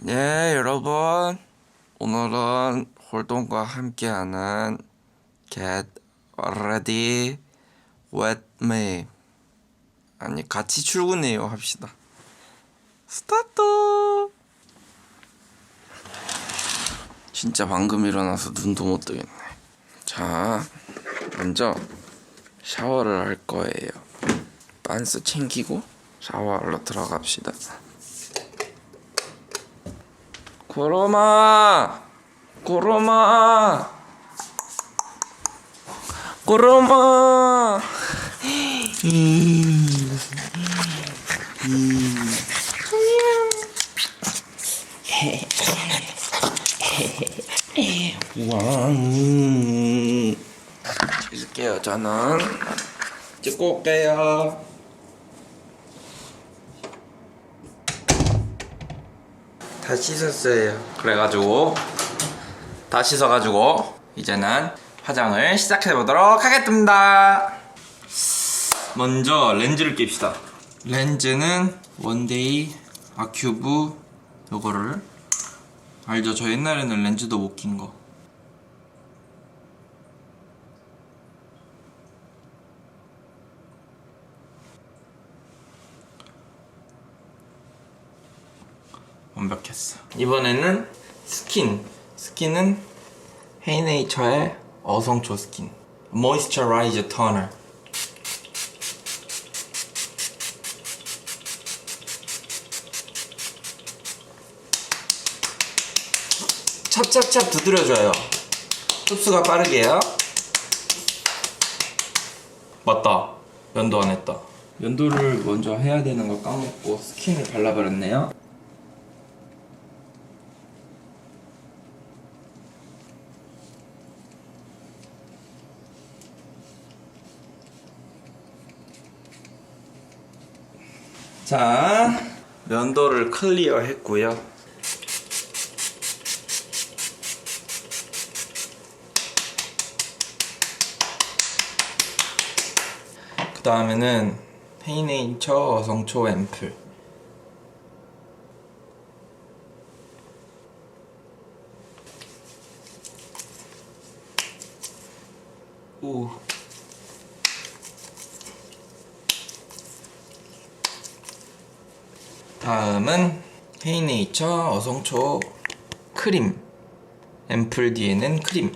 네, 여러분. 오늘은 홀동과 함께하는 Get Ready With Me. 아니, 같이 출근해요 합시다. 스타트! 진짜 방금 일어나서 눈도 못 뜨겠네. 자, 먼저 샤워를 할 거예요. 빤스 챙기고 샤워하러 들어갑시다. 구름아 구름아 구름아 왕. 찍을게요 저는. 찍고 올게요 다 씻었어요. 그래가지고 다 씻어가지고 이제는 화장을 시작해 보도록 하겠습니다. 먼저 렌즈를 낍시다. 렌즈는 원데이 아큐브 요거를 알죠? 저 옛날에는 렌즈도 못 낀 거. 완벽했어. 이번에는 스킨. 스킨은 헤이네이처의 어성초 스킨. 모이스처라이저 토너. 찹찹찹 두드려줘요. 흡수가 빠르게요. 맞다. 연도 안 했다. 연도를 먼저 해야 되는 걸 까먹고 스킨을 발라버렸네요. 자, 면도를 클리어 했고요. 그 다음에는 헤이네이처 어성초 앰플. 오. 다음은 헤이네이처 어성초 크림. 앰플 뒤에는 크림.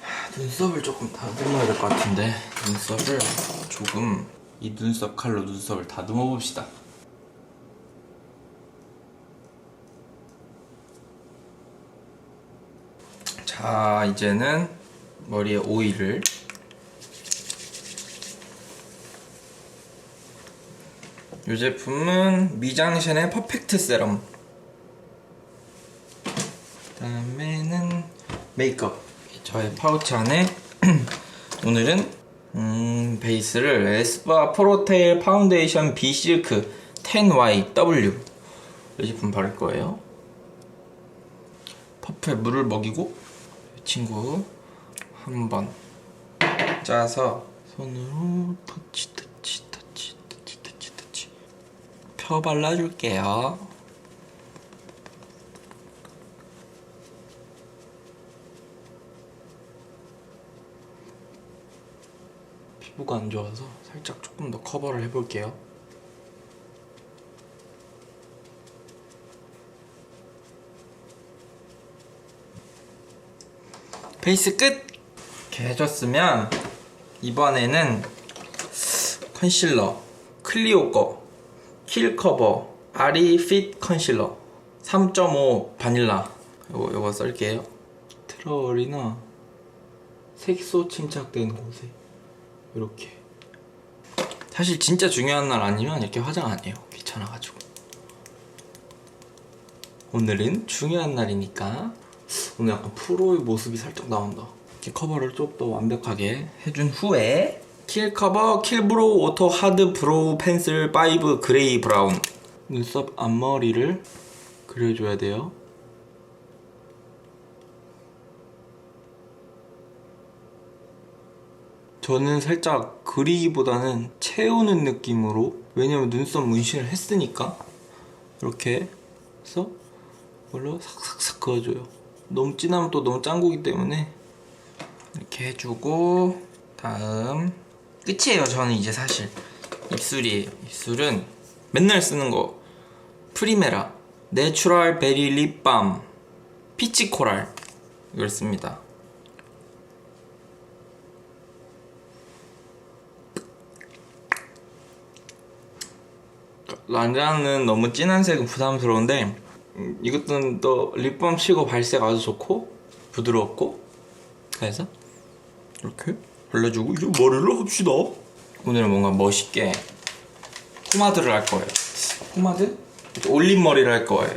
하, 눈썹을 조금 다듬어야 될 것 같은데. 눈썹을 조금 이 눈썹 칼로 눈썹을 다듬어 봅시다. 자 이제는 머리에 오일을. 이 제품은 미장션의 퍼펙트 세럼. 그다음에는 메이크업. 저의 파우치 안에 오늘은 음, 베이스를 에스쁘아 프로테일 파운데이션 B 실크 10YW 이 제품 바를 거예요. 퍼프에 물을 먹이고 이 친구 한 번 짜서 손으로 터치 터치 터치 터치 터치 터치. 펴 발라줄게요. 피부가 안 좋아서 살짝 조금 더 커버를 해볼게요. 페이스 끝! 이렇게 해줬으면 이번에는 컨실러 클리오 거 킬커버 아리 핏 컨실러 3.5 바닐라. 요거, 요거 쓸게요. 트러리나 색소 침착된 곳에 이렇게. 사실 진짜 중요한 날 아니면 이렇게 화장 안 해요. 귀찮아가지고. 오늘은 중요한 날이니까. 오늘 약간 프로의 모습이 살짝 나온다. 이렇게 커버를 좀 더 완벽하게 해준 후에 킬 커버 킬 브로우 오토 하드 브로우 펜슬 5 그레이 브라운. 눈썹 앞머리를 그려줘야 돼요. 저는 살짝 그리기보다는 채우는 느낌으로 왜냐면 눈썹 문신을 했으니까. 이렇게 해서 이걸로 삭삭삭 그어줘요. 너무 진하면 또 너무 짱구기 때문에 이렇게 해주고 다음 끝이에요 저는 이제 사실. 입술이에요 입술은 맨날 쓰는 거. 프리메라 내추럴 베리 립밤 피치 코랄. 이걸 씁니다. 란자는 너무 진한 색은 부담스러운데 음, 이것도 또 립밤 치고 발색 아주 좋고 부드럽고 그래서 이렇게 발라주고 이제 머리를 합시다. 오늘은 뭔가 멋있게 포마드를 할 거예요. 포마드? 이렇게 올린 머리를 할 거예요.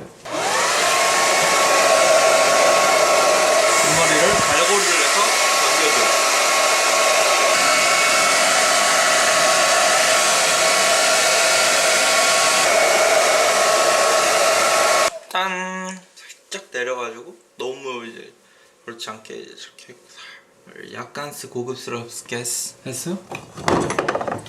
뒷머리를 갈고리를 해서 넘겨줘요 짠! 살짝 내려가지고 너무 이제 그렇지 않게 이렇게 살- 약간 스 고급스럽게 해서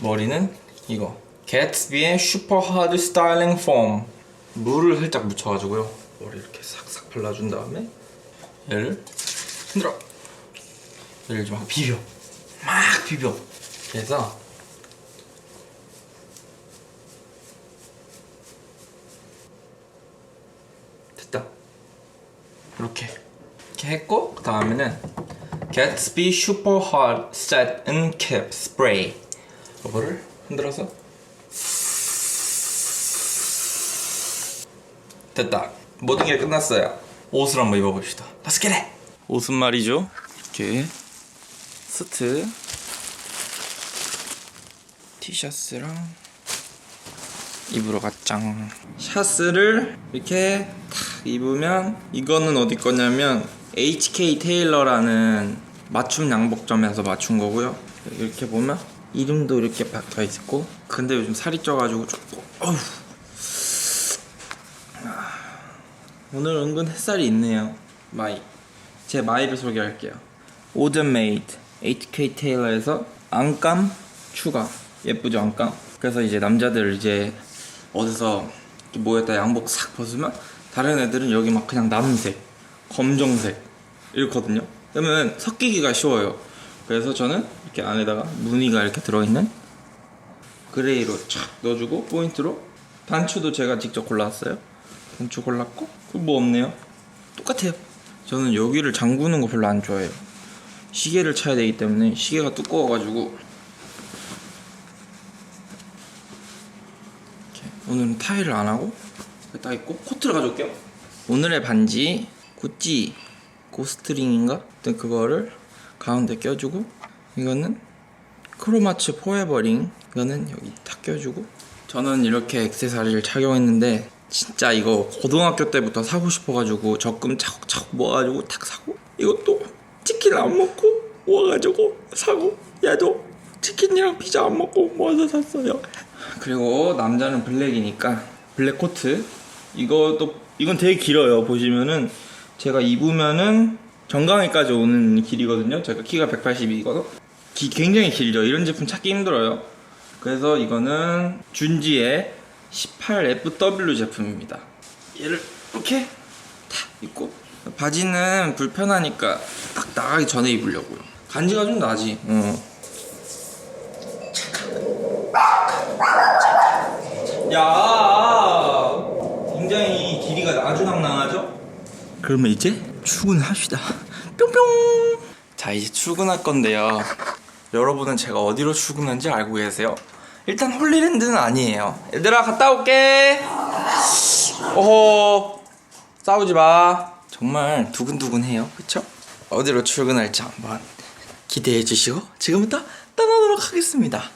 머리는 이거. 개츠비의 슈퍼 하드 스타일링 폼 물을 살짝 묻혀가지고요. 머리 이렇게 싹싹 발라준 다음에 얘를 흔들어. 얘를 좀막 비벼. 막 비벼. 그래서 됐다. 이렇게. 이렇게 했고 그 다음에는 Gatsby Super Hot Set and Cap Spray. 이거를 흔들어서 됐다. 모든 게 끝났어요. 옷을 한번 입어봅시다. Let's get it! 옷은 말이죠. 이렇게 스트 티셔츠랑 입으로 갔짱. 샤스를 이렇게 탁 입으면 이거는 어디 거냐면 HK 테일러라는 맞춤 양복점에서 맞춘 거고요. 이렇게 보면 이름도 이렇게 박혀 있고 근데 요즘 살이 쪄가지고 조금 어휴. 아, 오늘 은근 햇살이 있네요. 마이 제 마이를 소개할게요. 오든메이드 HK 테일러에서 안감 추가. 예쁘죠 안감? 그래서 이제 남자들 이제 어디서 모였다 양복 싹 벗으면 다른 애들은 여기 막 그냥 남색 검정색 이렇거든요 그러면 섞이기가 쉬워요. 그래서 저는 이렇게 안에다가 무늬가 이렇게 들어있는 그레이로 촥 넣어주고 포인트로 단추도 제가 직접 골랐어요. 단추 골랐고 그뭐 없네요. 똑같아요. 저는 여기를 잠그는 거 별로 안 좋아해요. 시계를 차야 되기 때문에 시계가 두꺼워가지고. 오늘은 타일을 안 하고 딱 입고 코트를 가져올게요. 오늘의 반지 구찌 고스트링인가? 아무튼 그거를 가운데 껴주고 이거는 크로마츠 포에버링. 이거는 여기 딱 껴주고. 저는 이렇게 액세서리를 착용했는데 진짜 이거 고등학교 때부터 사고 싶어가지고 적금 차곡차곡 모아가지고 탁 사고 이것도 치킨 안 먹고 모아가지고 사고 얘도 치킨이랑 피자 안 먹고 모아서 샀어요. 그리고 남자는 블랙이니까 블랙 코트. 이것도 이건 되게 길어요 보시면은 제가 입으면은 정강이까지 오는 길이거든요. 제가 키가 182거든? 기, 굉장히 길죠. 이런 제품 찾기 힘들어요. 그래서 이거는 준지의 18FW 제품입니다. 얘를 이렇게 탁 입고 바지는 불편하니까 딱 나가기 전에 입으려고요. 간지가 좀 나지. 어. 야 굉장히 길이가 아주 낭낭하죠? 그러면 이제 출근합시다. 뿅뿅. 자 이제 출근할 건데요. 여러분은 제가 어디로 출근한지 알고 계세요? 일단 홀리랜드는 아니에요. 얘들아 갔다 올게. 오호 싸우지 마. 정말 두근두근해요. 그쵸? 어디로 출근할지 한번 기대해 주시고 지금부터 떠나도록 하겠습니다